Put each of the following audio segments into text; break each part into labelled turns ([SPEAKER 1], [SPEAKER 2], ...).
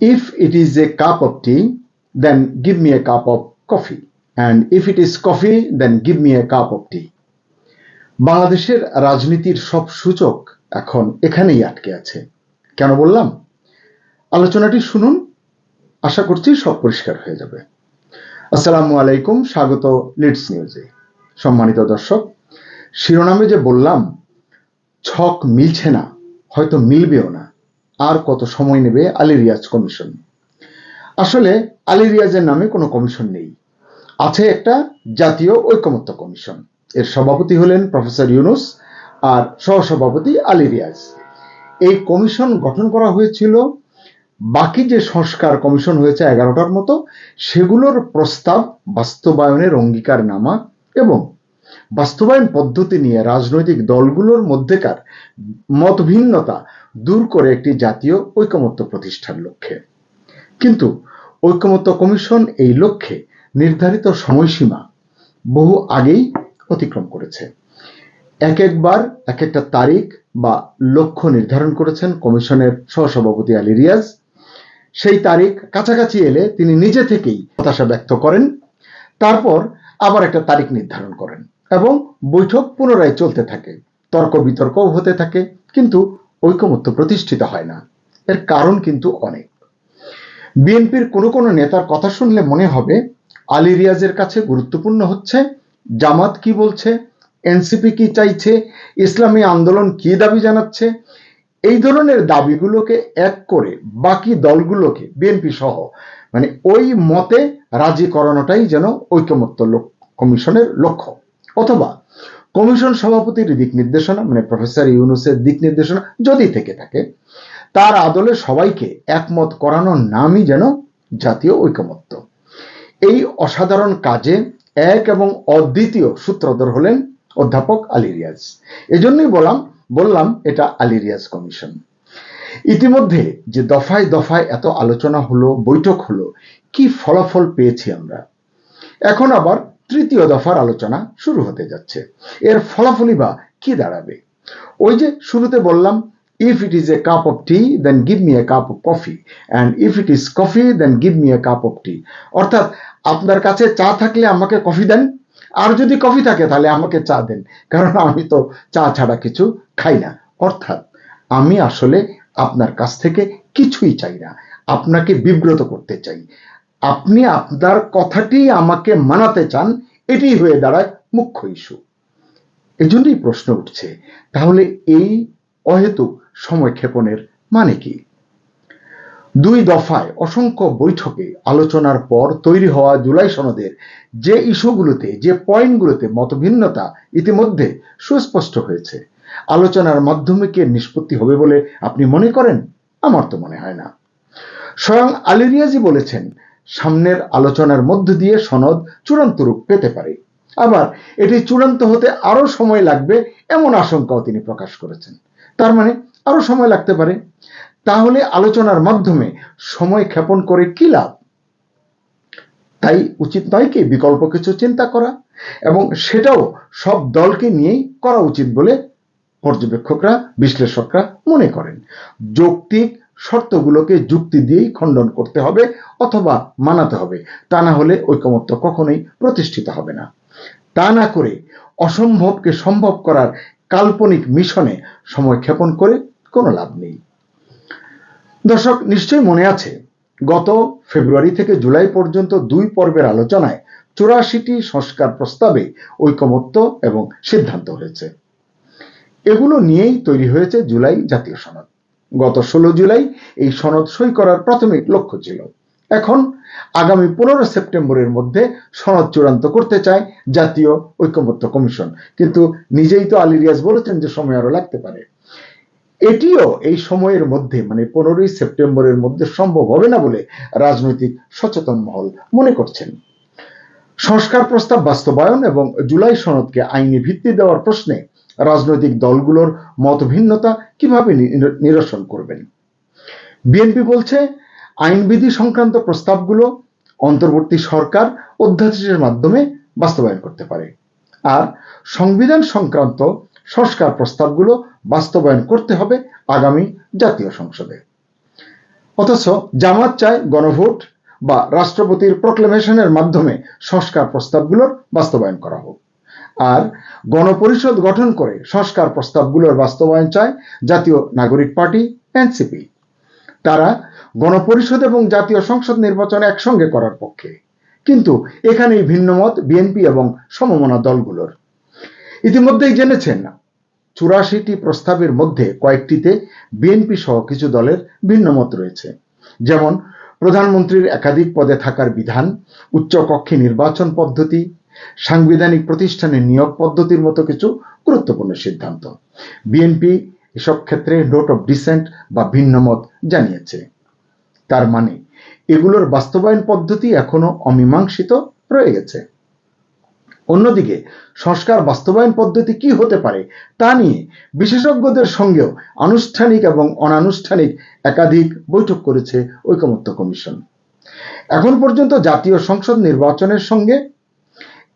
[SPEAKER 1] If it is a cup of tea, then give me a cup of coffee. And if it is coffee, then give me a cup of tea. বাংলাদেশের রাজনীতির সব সূচক এখন এখানেই আটকে আছে। কেন বললাম? আলোচনাটি শুনুন আশা করছি সব পরিষ্কার হয়ে যাবে। আসসালামু আলাইকুম স্বাগত লিডস নিউজে সম্মানিত দর্শক শিরোনামে যে বললাম ছক মিলছে না হয়তো মিলবেও না। আর কত সময় নেবে আলী রিয়াজ কমিশন? আসলে আলী রিয়াজের নামে কোনো কমিশন নেই। আছে একটা জাতীয় ঐকমত্য কমিশন। এর সভাপতি হলেন প্রফেসর ইউনুস আর সহসভাপতি আলী রিয়াজ। এই কমিশন গঠন করা হয়েছিল, বাকি যে সংস্কার কমিশন হয়েছে এগারোটার মতো, সেগুলোর প্রস্তাব বাস্তবায়নের অঙ্গীকার নামা এবং বাস্তবায়ন পদ্ধতি নিয়ে রাজনৈতিক দলগুলোর মধ্যেকার মতভিন্নতা দূর করে একটি জাতীয় ঐকমত্য প্রতিষ্ঠার লক্ষ্যে। কিন্তু ঐকমত্য কমিশন এই লক্ষ্যে নির্ধারিত সময়সীমা বহু আগেই অতিক্রম করেছে। এক একবার, এক একটা তারিখ বা লক্ষ্য নির্ধারণ করেছেন কমিশনের সহসভাপতি আলী রিয়াজ। সেই তারিখ কাছাকাছি এলে তিনি নিজে থেকেই হতাশা ব্যক্ত করেন, তারপর আবার একটা তারিখ নির্ধারণ করেন। এবং বৈঠক পুনরায় চলতে থাকে। তর্ক বিতর্কও হতে থাকে, কিন্তু ঐকমত্য প্রতিষ্ঠিত হয় না। এর কারণ কিন্তু অনেক। বিএনপির কোনো কোনো নেতার কথা শুনলে মনে হবে, আলী রিয়াজের কাছে গুরুত্বপূর্ণ হচ্ছে, জামাত কি বলছে, এনসিপি কি চাইছে, ইসলামী আন্দোলন কি দাবি জানাচ্ছে, এই ধরনের দাবিগুলোকে এক করে বাকি দলগুলোকে বিএনপি সহ মানে ওই মতে রাজি করানোটাই যেন ঐকমত্য কমিশনের লক্ষ্য। অথবা কমিশন সভাপতির দিক নির্দেশনা মানে প্রফেসর ইউনুসের দিক নির্দেশনা যদি থেকে থাকে, তার আদলে সবাইকে একমত করানোর নামই যেন জাতীয় ঐকমত্য। এই অসাধারণ কাজে এক এবং অদ্বিতীয় সূত্রধর হলেন অধ্যাপক আলী রিয়াজ। এজন্যই বললাম বললাম এটা আলী রিয়াজ কমিশন। ইতিমধ্যে যে দফায় দফায় এত আলোচনা হলো, বৈঠক হলো, কি ফলাফল পেয়েছি আমরা? এখন আবার তৃতীয় দফার আলোচনা শুরু হতে যাচ্ছে। এর ফলাফলই বা কি দাঁড়াবে? ওই যে শুরুতে বললাম if it is a cup of tea then give me a cup of coffee and if it is coffee then give me a cup of tea অর্থাৎ, আপনার কাছে চা থাকলে আমাকে কফি দেন, আর যদি কফি থাকে তাহলে আমাকে চা দেন। কারণ আমি তো চা ছাড়া কিছু খাই না। অর্থাৎ, আমি আসলে আপনার কাছ থেকে কিছুই চাই না। আপনাকে বিব্রত করতে চাই। আপনি আপনার কথাটি আমাকে মানাতে চান, এটি হয়ে দাঁড়ায় মুখ্য ইস্যু। এজন্যই প্রশ্ন উঠছে, তাহলে এই অহেতুক সময় ক্ষেপণের মানে কি? দুই দফায় অসংখ্য বৈঠকে আলোচনার পর তৈরি হওয়া জুলাই সনদের যে ইস্যুগুলোতে, যে পয়েন্টগুলোতে মতভিন্নতা ইতিমধ্যে সুস্পষ্ট হয়েছে, আলোচনার মাধ্যমে কে নিষ্পত্তি হবে বলে আপনি মনে করেন? আমার তো মনে হয় না। স্বয়ং আলিরিয়াজি বলেছেন সামনের আলোচনার মধ্য দিয়ে সনদ চূড়ান্ত রূপ পেতে পারে। আবার এটি চূড়ান্ত হতে আরও সময় লাগবে এমন আশঙ্কাও তিনি প্রকাশ করেছেন। তার মানে আরও সময় লাগতে পারে। তাহলে আলোচনার মাধ্যমে সময় ক্ষেপণ করে কি লাভ? তাই উচিত নয় কি বিকল্প কিছু চিন্তা করা, এবং সেটাও সব দলকে নিয়েই করা উচিত বলে পর্যবেক্ষকরা, বিশ্লেষকরা মনে করেন। যৌক্তিক শর্তগুলোকে যুক্তি দিয়েই খণ্ডন করতে হবে অথবা মানাতে হবে। তা না হলে ঐকমত্য কখনোই প্রতিষ্ঠিত হবে না। তা না করে অসম্ভবকে সম্ভব করার কাল্পনিক মিশনে সময় ক্ষেপণ করে কোনো লাভ নেই। দর্শক, নিশ্চয়ই মনে আছে, গত ফেব্রুয়ারি থেকে জুলাই পর্যন্ত দুই পর্বের আলোচনায় চুরাশিটি সংস্কার প্রস্তাবে ঐকমত্য এবং সিদ্ধান্ত হয়েছে। এগুলো নিয়েই তৈরি হয়েছে জুলাই জাতীয় সনদ। গত ষোলো জুলাই এই সনদ সই করার প্রাথমিক লক্ষ্য ছিল। এখন আগামী পনেরো সেপ্টেম্বরের মধ্যে সনদ চূড়ান্ত করতে চায় জাতীয় ঐকমত্য কমিশন। কিন্তু নিজেই তো আলী রিয়াজ বলেছেন যে সময় আরও লাগতে পারে। এটিও এই সময়ের মধ্যে মানে পনেরোই সেপ্টেম্বরের মধ্যে সম্ভব হবে না বলে রাজনৈতিক সচেতন মহল মনে করছেন। সংস্কার প্রস্তাব বাস্তবায়ন এবং জুলাই সনদকে আইনি ভিত্তি দেওয়ার প্রশ্নে রাজনৈতিক দলগুলোর মতভিন্নতা কীভাবে নিরসন করবেন? বিএনপি বলছে, আইনবিধি সংক্রান্ত প্রস্তাবগুলো অন্তর্বর্তী সরকার অধ্যাদেশের মাধ্যমে বাস্তবায়ন করতে পারে। আর সংবিধান সংক্রান্ত সংস্কার প্রস্তাবগুলো বাস্তবায়ন করতে হবে আগামী জাতীয় সংসদে। অথচ জামাত চায় গণভোট বা রাষ্ট্রপতির প্রক্লেমেশনের মাধ্যমে সংস্কার প্রস্তাবগুলোর বাস্তবায়ন করা হোক। আর গণপরিষদ গঠন করে সংস্কার প্রস্তাবগুলোর বাস্তবায়ন চায় জাতীয় নাগরিক পার্টি, এনসিপি। তারা গণপরিষদ এবং জাতীয় সংসদ নির্বাচন একসঙ্গে করার পক্ষে। কিন্তু এখানেই ভিন্নমত, বিএনপি এবং সমমনা দলগুলোর। ইতিমধ্যেই জেনেছেন, চুরাশিটি প্রস্তাবের মধ্যে কয়েকটিতে বিএনপি সহ কিছু দলের ভিন্নমত রয়েছে। যেমন, প্রধানমন্ত্রীর একাধিক পদে থাকার বিধান, উচ্চকক্ষে নির্বাচন পদ্ধতি সাংবিধানিক প্রতিষ্ঠানের নিয়োগ পদ্ধতির মতো কিছু গুরুত্বপূর্ণ সিদ্ধান্ত। বিএনপি এসব ক্ষেত্রে নোট অফ ডিসেন্ট বা ভিন্নমত জানিয়েছে। তার মানে এগুলোর বাস্তবায়ন পদ্ধতি এখনও অমীমাংসিত রয়ে গেছে। অন্যদিকে, সংস্কার বাস্তবায়ন পদ্ধতি কি হতে পারে তা নিয়ে বিশেষজ্ঞদের সঙ্গেও আনুষ্ঠানিক এবং অনানুষ্ঠানিক একাধিক বৈঠক করেছে ঐকমত্য কমিশন। এখন পর্যন্ত জাতীয় সংসদ নির্বাচনের সঙ্গে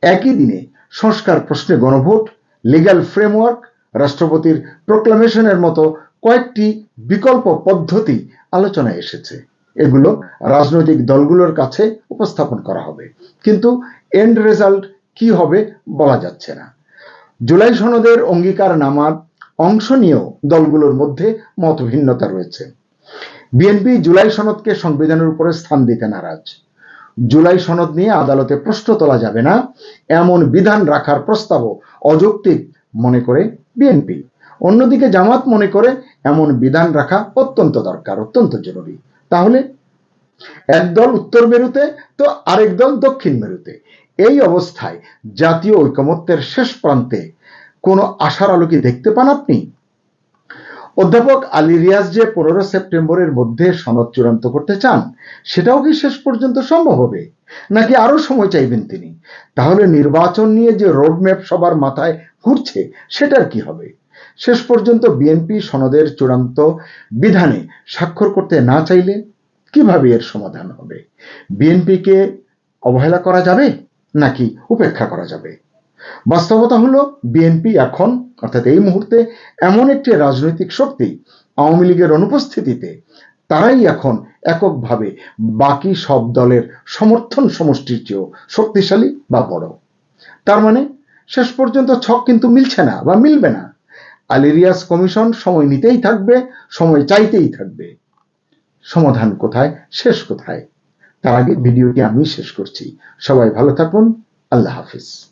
[SPEAKER 1] একই দিনে সংস্কার প্রশ্নে গণভোট লিগ্যাল ফ্রেমওয়ার্ক রাষ্ট্রপতির প্রোক্লামেশনের মতো কয়েকটি বিকল্প পদ্ধতি আলোচনায় এসেছে। এগুলো রাজনৈতিক দলগুলোর কাছে উপস্থাপন করা হবে। কিন্তু এন্ড রেজাল্ট কি হবে বলা যাচ্ছে না। জুলাই সনদের অঙ্গীকার নামার অংশ নিয়েও দলগুলোর মধ্যে মত ভিন্নতা রয়েছে। বিএনপি জুলাই সনদকে সংবিধানের উপরে স্থান দিতে নারাজ। জুলাই সনদ নিয়ে আদালতে প্রশ্ন তোলা যাবে না। এমন বিধান রাখার প্রস্তাবও অযৌক্তিক মনে করে বিএনপি। অন্যদিকে জামাত মনে করে এমন বিধান রাখা অত্যন্ত দরকার, অত্যন্ত জরুরি। তাহলে একদল উত্তর মেরুতে তো আরেক দল দক্ষিণ মেরুতে। এই অবস্থায় জাতীয় ঐকমত্যের শেষ প্রান্তে কোনো আশার আলো কি দেখতে পান আপনি? অধ্যাপক আলী রিয়াজ যে পনেরো সেপ্টেম্বরের মধ্যে সনদ চূড়ান্ত করতে চান, সেটাও কি শেষ পর্যন্ত সম্ভব হবে? নাকি আরও সময় চাইবেন তিনি? তাহলে নির্বাচন নিয়ে যে রোডম্যাপ সবার মাথায় ঘুরছে, সেটার কি হবে? শেষ পর্যন্ত বিএনপি সনদের চূড়ান্ত বিধানে স্বাক্ষর করতে না চাইলে কীভাবে এর সমাধান হবে? বিএনপিকে অবহেলা করা যাবে নাকি উপেক্ষা করা যাবে? বাস্তবতা হলো, বিএনপি এখন, অর্থাৎ এই মুহূর্তে, এমন একটি রাজনৈতিক শক্তি আওয়ামী লীগের অনুপস্থিতিতে। তারাই এখন এককভাবে বাকি সব দলের সমর্থন সমষ্টির চেয়েও শক্তিশালী বা বড়। তার মানে শেষ পর্যন্ত ছক কিন্তু মিলছে না বা মিলবে না। আলিরিয়াস কমিশন সময় নিতেই থাকবে, সময় চাইতেই থাকবে। সমাধান কোথায়, শেষ কোথায়? তার আগে ভিডিওটি আমি শেষ করছি। সবাই ভালো থাকুন, আল্লাহ হাফিজ।